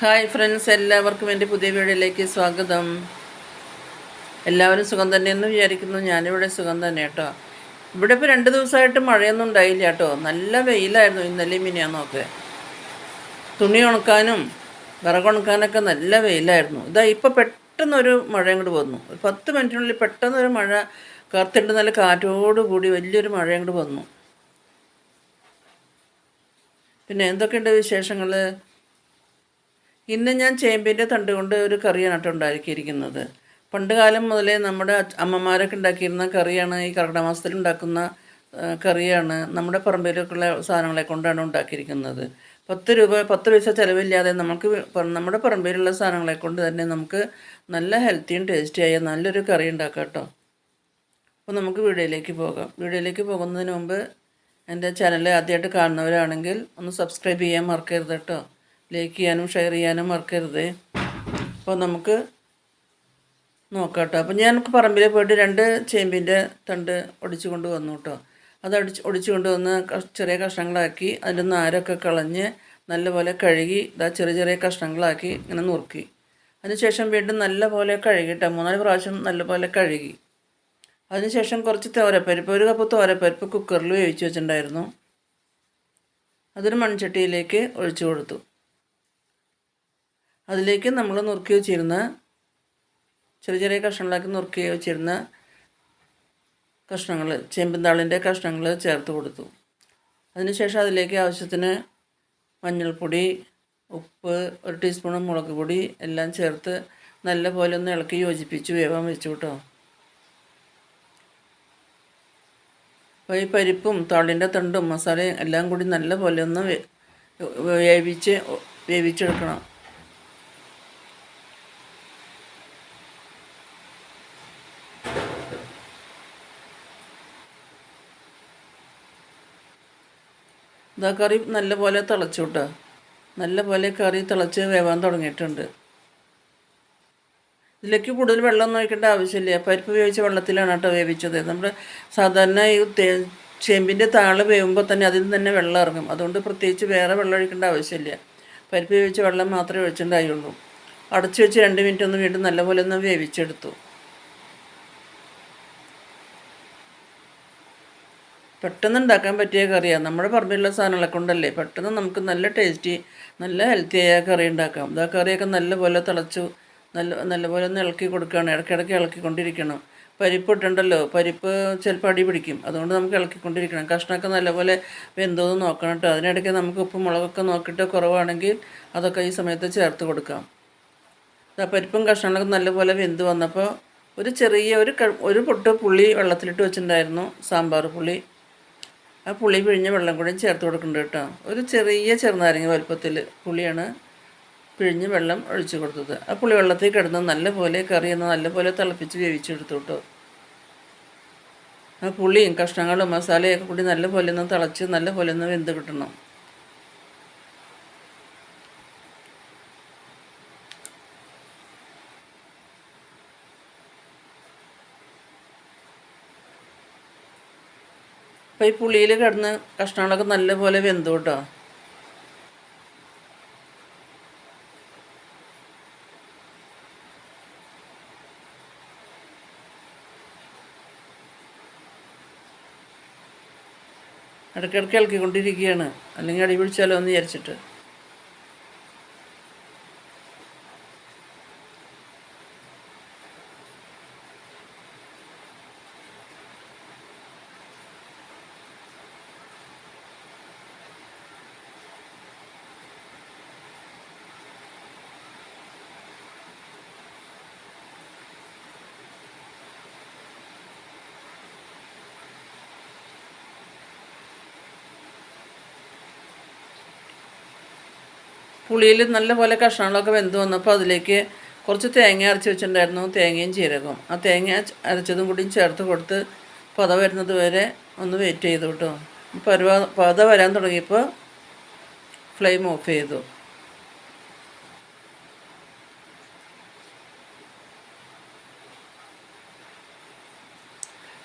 Hi friends എല്ലാവർക്കും എന്റെ പുതിയ വീഡിയോയിലേക്ക് സ്വാഗതം. എല്ലാവരും സുഖം തന്നെയെന്ന് വിചാരിക്കുന്നു. ഞാനിവിടെ സുഖം തന്നെ കേട്ടോ. ഇവിടെ ഇപ്പോൾ രണ്ട് ദിവസമായിട്ട് മഴയൊന്നും ഉണ്ടായില്ല കേട്ടോ. നല്ല വെയിലായിരുന്നു. ഇന്നലെയും മിനിയാന്നൊക്കെ തുണി ഉണക്കാനും വിറകുണക്കാനൊക്കെ നല്ല വെയിലായിരുന്നു. ഇതാ ഇപ്പോൾ പെട്ടെന്നൊരു മഴ അങ്ങോട്ട് വന്നു. ഒരു പത്ത് മിനിറ്റിനുള്ളിൽ പെട്ടെന്നൊരു മഴ കറുത്തിട്ട് നല്ല കാറ്റോട് കൂടി വലിയൊരു മഴ അങ്ങോട്ട് വന്നു. പിന്നെ എന്തൊക്കെയുണ്ട് വിശേഷങ്ങൾ ഇന്ന് ഞാൻ ചേമ്പിന്റെ തണ്ട് കൊണ്ട് ഒരു കറിയാണ് കേട്ടോ ഉണ്ടാക്കിയിരിക്കുന്നത്. പണ്ട് കാലം മുതലേ നമ്മുടെ അമ്മമാരൊക്കെ ഉണ്ടാക്കിയിരുന്ന കറിയാണ് ഈ കർക്കിടക മാസത്തിൽ ഉണ്ടാക്കുന്ന കറിയാണ് നമ്മുടെ പറമ്പിലൊക്കെയുള്ള സാധനങ്ങളെ കൊണ്ടാണ് ഉണ്ടാക്കിയിരിക്കുന്നത്. പത്ത് രൂപ പത്ത് പൈസ ചിലവില്ലാതെ നമുക്ക് നമ്മുടെ പറമ്പിലുള്ള സാധനങ്ങളെ കൊണ്ട് തന്നെ നമുക്ക് നല്ല ഹെൽത്തിയും ടേസ്റ്റിയായ നല്ലൊരു കറി ഉണ്ടാക്കാം കേട്ടോ. അപ്പോൾ നമുക്ക് വീഡിയോയിലേക്ക് പോകാം. വീഡിയോയിലേക്ക് പോകുന്നതിന് മുമ്പ് എന്റെ ചാനൽ ആദ്യമായിട്ട് കാണുന്നവരാണെങ്കിൽ ഒന്ന് സബ്സ്ക്രൈബ് ചെയ്യാൻ മറക്കരുത് കേട്ടോ. ലൈക്ക് ചെയ്യാനും ഷെയർ ചെയ്യാനും മറക്കരുത്. അപ്പോൾ നമുക്ക് നോക്കാം കേട്ടോ അപ്പോൾ ഞാൻ പറമ്പിൽ പോയിട്ട് രണ്ട് ചേമ്പിന്റെ തണ്ട് ഒടിച്ചു കൊണ്ട് വന്നു കേട്ടോ അത് അടിച്ച് ഒടിച്ചു കൊണ്ട് വന്ന് ചെറിയ കഷ്ണങ്ങളാക്കി അതിന്റെ നാരൊക്കെ കളഞ്ഞ് നല്ലപോലെ കഴുകി ഇതാ ചെറിയ ചെറിയ കഷ്ണങ്ങളാക്കി ഇങ്ങനെ നുറുക്കി. അതിനുശേഷം വീണ്ടും നല്ലപോലെ കഴുകിട്ടോ. മൂന്നാൽ പ്രാവശ്യം നല്ലപോലെ കഴുകി. അതിനുശേഷം കുറച്ച് തോരപ്പരിപ്പ് ഒരു കപ്പ് തോരപ്പരിപ്പ് കുക്കറിൽ വേവിച്ച് വെച്ചിട്ടുണ്ടായിരുന്നു. അതൊരു മൺചട്ടിയിലേക്ക് ഒഴിച്ചു കൊടുത്തു. അതിലേക്ക് നമ്മൾ നുറുക്കി വെച്ചിരുന്ന ചെറിയ ചെറിയ കഷ്ണങ്ങളാക്കി നുറുക്കി വെച്ചിരുന്ന കഷ്ണങ്ങൾ ചേമ്പിന്താളിന്റെ കഷ്ണങ്ങൾ ചേർത്ത് കൊടുത്തു. അതിനുശേഷം അതിലേക്ക് ആവശ്യത്തിന് മഞ്ഞൾപ്പൊടി ഉപ്പ് ഒരു ടീസ്പൂൺ മുളക് പൊടി എല്ലാം ചേർത്ത് നല്ല പോലെ ഒന്ന് ഇളക്കി യോജിപ്പിച്ച് വേവാൻ വെച്ചു കേട്ടോ. അപ്പോൾ ഈ പരിപ്പും താളിന്റെ തണ്ടും മസാലയും എല്ലാം കൂടി നല്ല പോലെ ഒന്ന് വേവിച്ച് വേവിച്ചെടുക്കണം. ഇതാ കറി നല്ല പോലെ തിളച്ചു കേട്ടോ നല്ല പോലെ കറി തിളച്ച് വേവാൻ തുടങ്ങിയിട്ടുണ്ട്. ഇതിലേക്ക് കൂടുതൽ വെള്ളം ഒഴിക്കേണ്ട ആവശ്യമില്ല. പരിപ്പ് വേവിച്ച വെള്ളത്തിലാണ് കേട്ടോ വേവിച്ചത്. നമ്മൾ സാധാരണ ഈ ചേമ്പിന്റെ താൾ വേവുമ്പോൾ തന്നെ അതിൽ നിന്ന് തന്നെ വെള്ളം ഇറങ്ങും. അതുകൊണ്ട് പ്രത്യേകിച്ച് വേറെ വെള്ളം ഒഴിക്കേണ്ട ആവശ്യമില്ല. പരിപ്പ് വേവിച്ച വെള്ളം മാത്രമേ ഒഴിച്ചിട്ടുണ്ടായുള്ളൂ. അടച്ചു വെച്ച് രണ്ട് മിനിറ്റ് ഒന്ന് വീണ്ടും നല്ലപോലെ ഒന്ന് വേവിച്ചെടുത്തു. പെട്ടെന്ന് ഉണ്ടാക്കാൻ പറ്റിയ കറിയാണ് നമ്മുടെ പറമ്പിലുള്ള സാധനങ്ങളെ ഉണ്ടല്ലേ? പെട്ടെന്ന് നമുക്ക് നല്ല ടേസ്റ്റി നല്ല ഹെൽത്തി ആയ കറി ഉണ്ടാക്കാം. ഇതാ കറിയൊക്കെ നല്ലപോലെ തിളച്ചു നല്ല നല്ലപോലെ ഒന്ന് ഇളക്കി കൊടുക്കുകയാണ്. ഇടയ്ക്കിടയ്ക്ക് ഇളക്കിക്കൊണ്ടിരിക്കണം. പരിപ്പ് ഇട്ടുണ്ടല്ലോ. പരിപ്പ് ചിലപ്പോൾ അടി പിടിക്കും. അതുകൊണ്ട് നമുക്ക് ഇളക്കിക്കൊണ്ടിരിക്കണം. കഷ്ണമൊക്കെ നല്ലപോലെ വെന്തോന്ന് നോക്കണം കേട്ടോ. അതിനിടയ്ക്ക് നമുക്ക് ഉപ്പ് മുളകൊക്കെ നോക്കിയിട്ട് കുറവാണെങ്കിൽ അതൊക്കെ ഈ സമയത്ത് ചേർത്ത് കൊടുക്കാം. പരിപ്പും കഷ്ണങ്ങളൊക്കെ നല്ലപോലെ വെന്ത് വന്നപ്പോൾ ഒരു ചെറിയ ഒരു ഒരു പൊട്ട് പുളി വെള്ളത്തിലിട്ട് വെച്ചിട്ടുണ്ടായിരുന്നു. സാമ്പാർ പുളി. ആ പുളി പിഴിഞ്ഞ വെള്ളം കൂടെ ചേർത്ത് കൊടുക്കുന്നുണ്ട് കേട്ടോ. ഒരു ചെറിയ ചെറുനാരങ്ങ വലുപ്പത്തിൽ പുളിയാണ് പിഴിഞ്ഞ് വെള്ളം ഒഴിച്ചു കൊടുത്തത്. ആ പുളി വെള്ളത്തിൽ കിടന്ന് നല്ലപോലെ കറി ഒന്ന് നല്ലപോലെ തിളപ്പിച്ച് വേവിച്ചെടുത്തു കേട്ടോ. ആ പുളിയും കഷ്ണങ്ങളും മസാലയൊക്കെ കൂടി നല്ലപോലെ ഒന്ന് തിളച്ച് നല്ലപോലെ ഒന്ന് വെന്ത് കിട്ടണം. അപ്പോൾ ഈ പുളിയിൽ കിടന്ന് കഷ്ണങ്ങളൊക്കെ നല്ലപോലെ വെന്തു കേട്ടോ. ഇടയ്ക്കിടയ്ക്ക് ഇളക്കിക്കൊണ്ടിരിക്കുകയാണ്. അല്ലെങ്കിൽ അടി പിടിച്ചാലോ എന്ന് വിചാരിച്ചിട്ട്. പുളിയിൽ നല്ലപോലെ കഷ്ണങ്ങളൊക്കെ വെന്ത് വന്നപ്പോൾ അതിലേക്ക് കുറച്ച് തേങ്ങ അരച്ച് വെച്ചിട്ടുണ്ടായിരുന്നു. തേങ്ങയും ജീരകവും. ആ തേങ്ങ അരച്ചതും കൂടിയും ചേർത്ത് കൊടുത്ത് പത വരുന്നത് വരെ ഒന്ന് വെയിറ്റ് ചെയ്തു കേട്ടോ. പരുവ പത വരാൻ തുടങ്ങിയപ്പോൾ ഫ്ലെയിം ഓഫ് ചെയ്തു.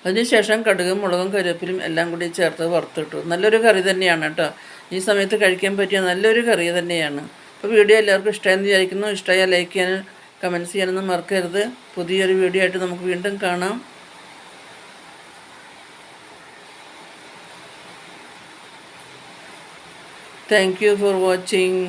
അതിനുശേഷം കടുകും മുളകും കരുവേപ്പിലും എല്ലാം കൂടി ചേർത്ത് വറുത്തിട്ടു. നല്ലൊരു കറി തന്നെയാണ് കേട്ടോ. ഈ സമയത്ത് കഴിക്കാൻ പറ്റിയ നല്ലൊരു കറി തന്നെയാണ്. അപ്പോൾ വീഡിയോ എല്ലാവർക്കും ഇഷ്ടമായെന്ന് വിചാരിക്കുന്നു. ഇഷ്ടമായാൽ ലൈക്ക് ചെയ്യാനും കമന്റ്സ് ചെയ്യാനൊന്നും മറക്കരുത്. പുതിയൊരു വീഡിയോ ആയിട്ട് നമുക്ക് വീണ്ടും കാണാം. Thank you for watching.